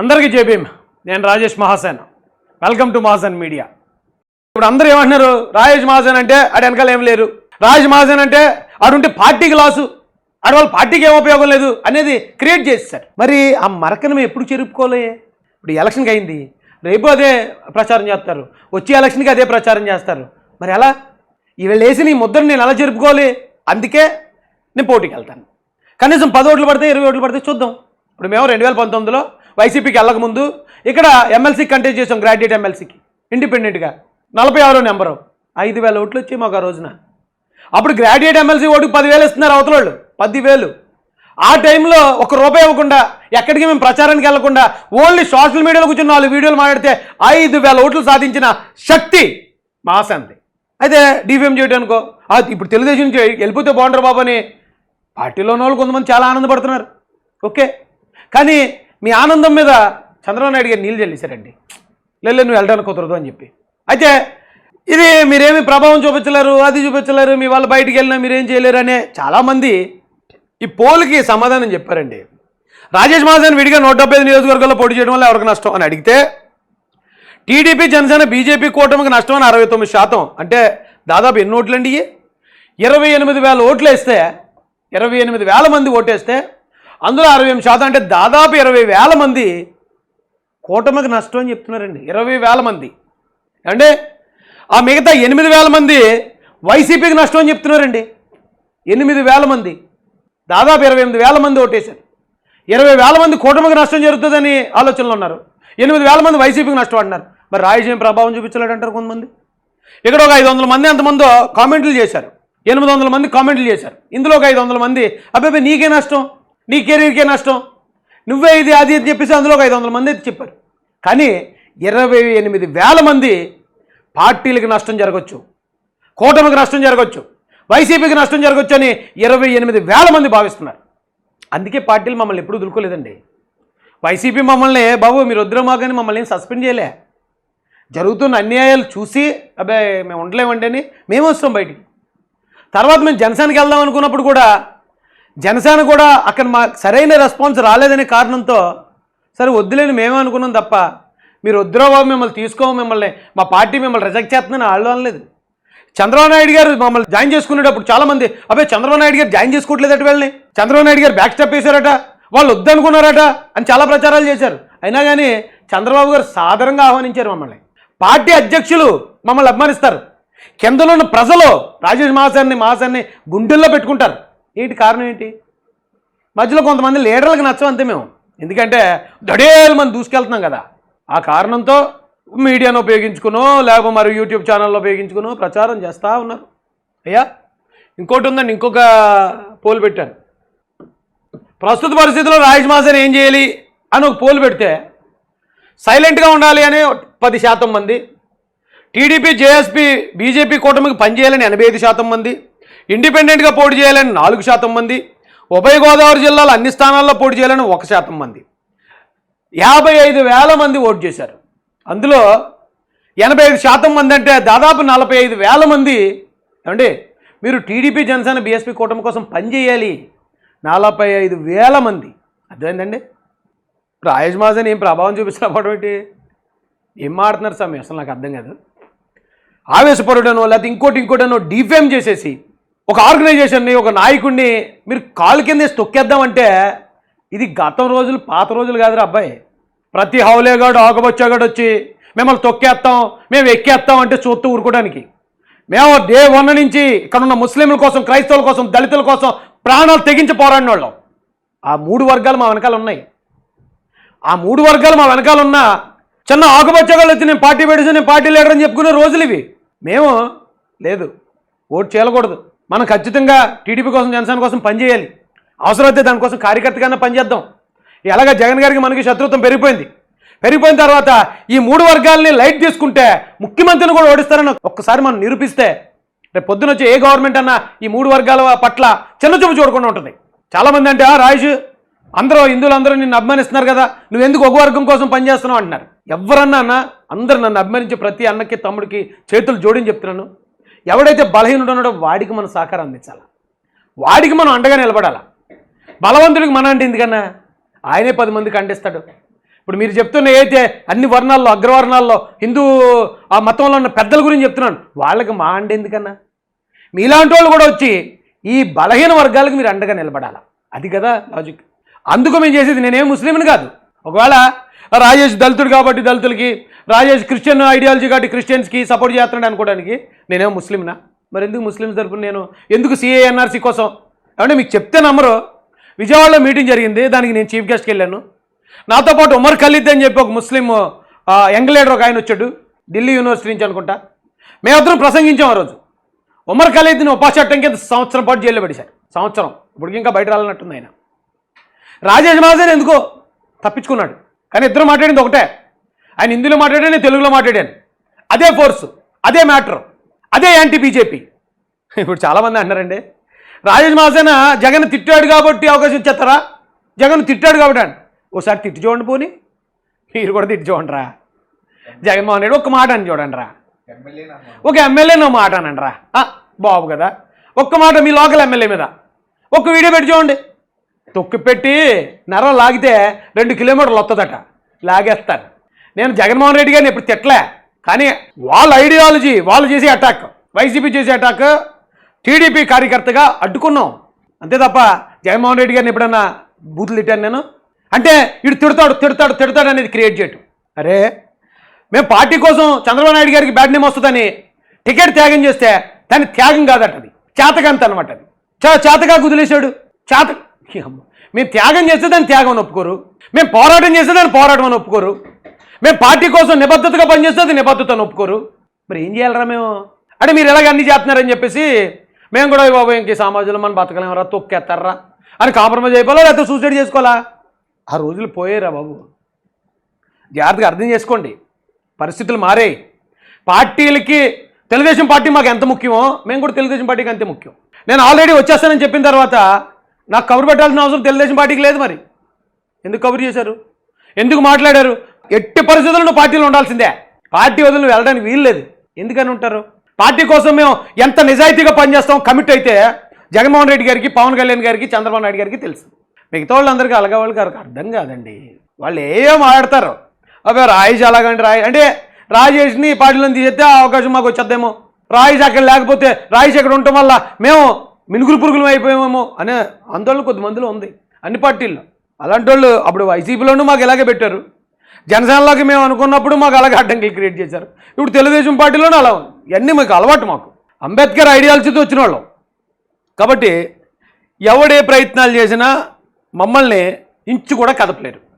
అందరికీ జేబీఎం నేను Rajesh Mahasen. Welcome to Mahasen media. ఇప్పుడు అందరూ ఏమంటున్నారు? రాజేష్ మహాసేన్ అంటే అటు వెనకాల ఏం లేరు. రాజేష్ మహాసేన్ అంటే అటుంటే పార్టీకి లాసు అటు వాళ్ళ పార్టీకి ఏం ఉపయోగం లేదు అనేది క్రియేట్ చేస్తారు మరి ఆ మరకను మేము ఎప్పుడు చెరుపుకోలే ఇప్పుడు ఎలక్షన్కి అయింది. రేపు అదే ప్రచారం చేస్తారు. వచ్చే ఎలక్షన్కి అదే ప్రచారం చేస్తారు. మరి ఎలా? వీళ్ళు వేసిన ఈ ముద్రను నేను ఎలా జరుపుకోవాలి అందుకే నేను పోటీకి వెళ్తాను. కనీసం పది ఓట్లు పడితే ఇరవై ఓట్లు పడితే చూద్దాం. ఇప్పుడు మేము రెండు వేల పంతొమ్మిదిలో వైసీపీకి వెళ్ళకముందు ఇక్కడ ఎమ్మెల్సీ కంటెస్ట్ చేసాం గ్రాడ్యుయేట్ ఎమ్మెల్సీకి. ఇండిపెండెంట్గా నలభై ఆరో నెంబరు. ఐదు వేల ఓట్లు వచ్చాయి మాకు ఆ రోజున. అప్పుడు గ్రాడ్యుయేట్ ఎమ్మెల్సీ ఓటుకు పదివేలు ఇస్తున్నారు అవతల వాళ్ళు. పదివేలు. ఆ టైంలో ఒక రూపాయి ఇవ్వకుండా ఎక్కడికి మేము ప్రచారానికి వెళ్ళకుండా ఓన్లీ సోషల్ మీడియాలో కూర్చున్న నాలుగు వీడియోలు మాట్లాడితే ఐదు వేల ఓట్లు సాధించిన శక్తి మాసంది అయితే డిఫేమ్ చేయడం అనుకో. ఆ, ఇప్పుడు తెలుగుదేశం నుంచి వెళ్ళిపోతే బాగుంటారు బాబు అని పార్టీలో ఉన్న వాళ్ళు కొంతమంది చాలా ఆనందపడుతున్నారు. ఓకే. కానీ మీ ఆనందం మీద చంద్రబాబు నాయుడు గారు నీళ్ళు చెల్లిశారండి. లేదు నువ్వు వెళ్ళడానికి కుదరదు అని చెప్పి. అయితే ఇది మీరేమి ప్రభావం చూపించలేరు అది చూపించలేరు మీ వాళ్ళు బయటికి వెళ్ళినా మీరేం చేయలేరు అనే చాలామంది ఈ పోల్కి సమాధానం చెప్పారండి. రాజేష్ మహాజన్ విడిగా నూట డెబ్బై ఐదు నియోజకవర్గాల్లో పోటీ చేయడం వల్ల ఎవరికి నష్టం అని అడిగితే టీడీపీ జనసేన బీజేపీ కూటమికి నష్టం అని అరవై తొమ్మిది శాతం. అంటే దాదాపు ఎన్ని ఓట్లండి ఇరవై ఎనిమిది వేల ఓట్లు వేస్తే ఇరవై ఎనిమిది వేల మంది ఓటేస్తే అందులో అరవై ఎనిమిది శాతం అంటే దాదాపు ఇరవై వేల మంది కూటమికి నష్టం అని చెప్తున్నారండి. ఇరవై వేల మంది. అంటే ఆ మిగతా ఎనిమిది వేల మంది వైసీపీకి నష్టం అని చెప్తున్నారండి. ఎనిమిది వేల మంది. దాదాపు ఇరవై ఎనిమిది వేల మంది ఓటేశారు. ఇరవై వేల మంది కూటమికి నష్టం జరుగుతుందని ఆలోచనలో ఉన్నారు. ఎనిమిది వేల మంది వైసీపీకి నష్టం అంటున్నారు. మరి రాయజీయం ప్రభావం చూపించలేడంటారు కొంతమంది. ఇక్కడ ఒక ఐదు వందల మంది ఎంతమందో కామెంట్లు చేశారు. ఎనిమిది వందల మంది కామెంట్లు చేశారు. ఇందులో ఒక ఐదు వందల మంది అబ్బాయి నీకే నష్టం. నీ కెరీర్కే నష్టం. నువ్వే ఇది అది అని చెప్పేసి అందులో ఒక ఐదు వందల మంది అయితే చెప్పారు. కానీ ఇరవై ఎనిమిది వేల మంది పార్టీలకు నష్టం జరగచ్చు కూటమికి నష్టం జరగచ్చు వైసీపీకి నష్టం జరగచ్చు అని ఇరవై ఎనిమిది వేల మంది భావిస్తున్నారు. అందుకే పార్టీలు మమ్మల్ని ఎప్పుడూ దులుకోలేదండి. వైసీపీ మమ్మల్ని బాబు మీరు వద్దురా మాకని మమ్మల్ని సస్పెండ్ చేయలే. జరుగుతున్న అన్యాయాలు చూసి అబ్బాయి మేము ఉండలేమండి అని మేము వస్తాం బయటికి. తర్వాత మేము జనసేనకి వెళ్దాం అనుకున్నప్పుడు కూడా జనసేన కూడా అక్కడ మా సరైన రెస్పాన్స్ రాలేదనే కారణంతో సరే వద్దులేని మేమే అనుకున్నాం తప్ప మీరు వద్దురా బాబు మిమ్మల్ని తీసుకో మిమ్మల్ని మా పార్టీ మిమ్మల్ని రిజెక్ట్ చేస్తుందని వాళ్ళు అనలేదు. చంద్రబాబు నాయుడు గారు మమ్మల్ని జాయిన్ చేసుకునేటప్పుడు చాలామంది అబ్బాయి చంద్రబాబు నాయుడు గారు జాయిన్ చేసుకోవట్లేదట వెళ్ళని చంద్రబాబు నాయుడు గారు బ్యాక్ స్టెప్ వేశారట వాళ్ళు వద్దనుకున్నారట అని చాలా ప్రచారాలు చేశారు. అయినా కానీ చంద్రబాబు గారు సాధారణంగా ఆహ్వానించారు మమ్మల్ని. పార్టీ అధ్యక్షులు మమ్మల్ని అభిమానిస్తారు. కిందలో ఉన్న ప్రజలు రాజేష్ మహాసాన్ని మహాసాన్ని గుండెల్లో పెట్టుకుంటారు. ఏంటి కారణం ఏంటి? మధ్యలో కొంతమంది లీడర్లకు నచ్చం అంతే మేము. ఎందుకంటే దడేలు మనం దూసుకెళ్తున్నాం కదా. ఆ కారణంతో మీడియాను ఉపయోగించుకునో లేకపోతే మరి యూట్యూబ్ ఛానల్లో ఉపయోగించుకునో ప్రచారం చేస్తూ ఉన్నారు. అయ్యా ఇంకోటి ఉందండి ఇంకొక పోల్ పెట్టాను. ప్రస్తుత పరిస్థితిలో రాజమాసన్ ఏం చేయాలి అని ఒక పోల్ పెడితే సైలెంట్గా ఉండాలి అని పది శాతం మంది టీడీపీ జేఎస్పీ బీజేపీ కూటమికి పనిచేయాలని ఎనభై ఐదు శాతం మంది ఇండిపెండెంట్గా పోటీ చేయాలని నాలుగు శాతం మంది ఉభయ గోదావరి జిల్లాలో అన్ని స్థానాల్లో పోటీ చేయాలని ఒక శాతం మంది. యాభై ఐదు వేల మంది ఓటు చేశారు. అందులో ఎనభై ఐదు శాతం మంది అంటే దాదాపు నలభై ఐదు వేల మంది ఏమండి మీరు టీడీపీ జనసేన బీఎస్పీ కూటమి కోసం పనిచేయాలి నలభై ఐదు వేల మంది. అర్థమైందండి? రాయేష్ మాజన్ ఏం ప్రభావం చూపిస్తున్నప్పుడు ఏంటి? ఏం మాడుతున్నారు స్వామి? అసలు నాకు అర్థం కాదు. ఆవేశపరుడనో లేకపోతే ఇంకోటి ఇంకోటనో డిఫేమ్ చేసేసి ఒక ఆర్గనైజేషన్ని ఒక నాయకుడిని మీరు కాలు కిందేసి తొక్కేద్దామంటే ఇది గతం రోజులు పాత రోజులు కాదురా అబ్బాయి. ప్రతి హౌలేగాడు ఆగబొచ్చాగాడు వచ్చి మిమ్మల్ని తొక్కేస్తాం మేము ఎక్కేస్తాం అంటే చూస్తూ ఊరుకోవడానికి. మేము డే వన్ నుంచి ఇక్కడ ఉన్న ముస్లింల కోసం క్రైస్తవుల కోసం దళితుల కోసం ప్రాణాలు తెగించి పోరాడిన వాళ్ళం ఆ మూడు వర్గాలు మా వెనకాల ఉన్నాయి. ఆ మూడు వర్గాలు మా వెనకాల ఉన్న చిన్న ఆకుపచ్చగాళ్ళు వచ్చి నేను పార్టీ పెట్టేసి నేను పార్టీ లీడర్ అని చెప్పుకునే రోజులు ఇవి. మేము లేదు ఓటు చేయకూడదు. మనం ఖచ్చితంగా టీడీపీ కోసం జనసేన కోసం పనిచేయాలి అవసరమైతే దానికోసం కార్యకర్తగానే పనిచేద్దాం ఎలాగ జగన్ గారికి మనకి శత్రుత్వం పెరిగిపోయింది. పెరిగిపోయిన తర్వాత ఈ మూడు వర్గాల్ని లైట్ తీసుకుంటే ముఖ్యమంత్రిని కూడా ఓడిస్తారని ఒక్కసారి మనం నిరూపిస్తే రేపు పొద్దున వచ్చి ఏ గవర్నమెంట్ అన్నా ఈ మూడు వర్గాల పట్ల చిన్న చూపు చూడకుండా ఉంటుంది. చాలామంది అంటే "ఆ, అందరూ హిందువులు అందరూ నిన్ను అభిమానిస్తున్నారు కదా నువ్వు ఎందుకు ఒక వర్గం కోసం పనిచేస్తున్నావు అంటున్నారు. ఎవరన్నా అన్న అందరూ నన్ను అభిమానించే ప్రతి అన్నకి తమ్ముడికి చేతులు జోడించి చెప్తున్నాను. ఎవడైతే బలహీనుడు ఉన్నాడో వాడికి మనం సహకారం అందించాలి? వాడికి మనం అండగా నిలబడాలి? బలవంతుడికి మన అంటే ఎందుకన్నా? ఆయనే పది మందికి అండిస్తాడు ఇప్పుడు మీరు చెప్తున్న అయితే అన్ని వర్ణాల్లో అగ్రవర్ణాల్లో హిందూ ఆ మతంలో ఉన్న పెద్దల గురించి చెప్తున్నాను వాళ్ళకి మా అండి ఎందుకన్నా? మీలాంటి వాళ్ళు కూడా వచ్చి ఈ బలహీన వర్గాలకు మీరు అండగా నిలబడాలి? అది కదా లాజిక్ అందుకు మేము చేసేది నేనేం ముస్లింని కాదు. ఒకవేళ రాజేష్ దళితుడు కాబట్టి దళితులకి రాజేష్ క్రిస్టియన్ ఐడియాలజీ కాబట్టి క్రిస్టియన్స్కి సపోర్ట్ చేస్తున్నాడు అనుకోవడానికి. నేనేమో ముస్లింనా? మరి ఎందుకు ముస్లిమ్స్ తరపున నేను? ఎందుకు సిఏఎన్ఆర్సీ కోసం? అంటే మీకు చెప్తే నమ్మరు. విజయవాడలో మీటింగ్ జరిగింది. దానికి నేను చీఫ్ గెస్ట్కి వెళ్ళాను. నాతో పాటు ఉమర్ ఖలీద్ అని చెప్పి ఒక ముస్లిం యంగ్ లీడర్ ఒక ఆయన వచ్చాడు. ఢిల్లీ యూనివర్సిటీ నుంచి అనుకుంటా. మేమిద్దరం ప్రసంగించాం ఆ రోజు. ఉమర్ ఖలీద్ని ఉపాచట్టం కింద సంవత్సరం పాటు జైల్లో పడేశారు. సంవత్సరం. ఇప్పుడు ఇంకా బయట రాలన్నట్టుంది ఆయన. రాజేష్ మహాజన్ ఎందుకో తప్పించుకున్నాడు. కానీ ఇద్దరు మాట్లాడింది ఒకటే. ఆయన హిందీలో మాట్లాడాను నేను తెలుగులో మాట్లాడాను. అదే ఫోర్స్ అదే మ్యాటర్ అదే యాంటీ బీజేపీ. ఇప్పుడు చాలామంది అన్నారండి రాజేష్ మహాసేన జగన్ తిట్టాడు కాబట్టి అవకాశం ఇచ్చేస్తారా? జగన్ తిట్టాడు కాబట్టి అని ఓసారి తిట్టి చూడండి పోని. మీరు కూడా తిట్టి చూడండి రా. జగన్మోహన్ రెడ్డి ఒక్క మాట అని చూడండి రా. ఒక ఎమ్మెల్యే నువ్వు మాట అనండి రా. బాబు కదా. ఒక్క మాట మీ లోకల్ ఎమ్మెల్యే మీద. ఒక్క వీడియో పెట్టి చూడండి. తొక్కి పెట్టి నరం లాగితే రెండు కిలోమీటర్లు వస్తుందట లాగేస్తారు. నేను జగన్మోహన్ రెడ్డి గారిని ఇప్పుడు తిట్టలే. కానీ వాళ్ళ ఐడియాలజీ వాళ్ళు చేసే అటాక్ వైసీపీ చేసే అటాక్ టీడీపీ కార్యకర్తగా అడ్డుకున్నాం. అంతే తప్ప జగన్మోహన్ రెడ్డి గారిని ఎప్పుడన్నా బూతులు తిట్టాను నేను? అంటే ఇటు తిడతాడు తిడతాడు తిడతాడు అనేది క్రియేట్ చేయటం. అరే మేము పార్టీ కోసం చంద్రబాబు నాయుడు గారికి బ్యాడ్ నేమ్ వస్తుందని టికెట్ త్యాగం చేస్తే దాన్ని త్యాగం కాదట అది. చేతకంత అనమాట అది. చేతగా కుదిలేశాడు. చేత మేము త్యాగం చేస్తే దాన్ని త్యాగం అని ఒప్పుకోరు. మేము పోరాటం చేస్తే దాన్ని పోరాటం అని ఒప్పుకోరు. మేము పార్టీ కోసం నిబద్ధతగా పనిచేస్తే అది నిబద్ధతను ఒప్పుకోరు. మరి ఏం చేయాలరా మేము? అంటే మీరు ఎలాగ అన్ని చేస్తున్నారని చెప్పేసి మేము కూడా బాబు ఇంక సమాజంలో మనం బతకలేమరా తొక్కేస్తారా అని కాంప్రమైజ్ అయిపోవాలా లేకపోతే సూసైడ్ చేసుకోవాలా? ఆ రోజులు పోయారా బాబు. జాగ్రత్తగా అర్థం చేసుకోండి. పరిస్థితులు మారాయి. పార్టీలకి తెలుగుదేశం పార్టీ మాకు ఎంత ముఖ్యమో మేము కూడా తెలుగుదేశం పార్టీకి అంతే ముఖ్యం. నేను ఆల్రెడీ వచ్చేస్తానని చెప్పిన తర్వాత నాకు కవర్ పెట్టాల్సిన అవసరం తెలుగుదేశం పార్టీకి లేదు మరి. ఎందుకు కబురు చేశారు? ఎందుకు మాట్లాడారు? ఎట్టి పరిస్థితుల్లో పార్టీలో ఉండాల్సిందే. పార్టీ వదిలి వెళ్ళడానికి వీలు లేదు ఎందుకని ఉంటారు? పార్టీ కోసం మేము ఎంత నిజాయితీగా పనిచేస్తాం కమిట్ అయితే జగన్మోహన్ రెడ్డి గారికి పవన్ కళ్యాణ్ గారికి చంద్రబాబు నాయుడు గారికి తెలుసు. మిగతా వాళ్ళందరికీ అలాగే వాళ్ళకి అర్థం కాదండి. వాళ్ళు ఏమో మాట్లాడతారు? అబ్బే రాయేష్ అలాగండి రాయి. అంటే రాజేష్ని పార్టీలో తీసేస్తే అవకాశం మాకు వచ్చేద్దేమో? రాయేష్ అక్కడ లేకపోతే రాయేష్ అక్కడ ఉండటం వల్ల మేము మినుగులు పురుగులు అయిపోయామేమో అనే ఆందోళన కొద్ది మందిలో ఉంది. అన్ని పార్టీల్లో. అలాంటి వాళ్ళు అప్పుడు వైసీపీలోనూ మాకు ఇలాగే పెట్టారు. జనసేనలోకి మేము అనుకున్నప్పుడు మాకు అలాగే అడ్డంకులు క్రియేట్ చేశారు. ఇప్పుడు తెలుగుదేశం పార్టీలోనే అలా ఉంది. ఇవన్నీ మాకు అలవాటు మాకు. అంబేద్కర్ ఐడియాలజీతో వచ్చిన వాళ్ళం. కాబట్టి ఎవడే ప్రయత్నాలు చేసినా మమ్మల్ని ఇంచు కూడా కదపలేరు.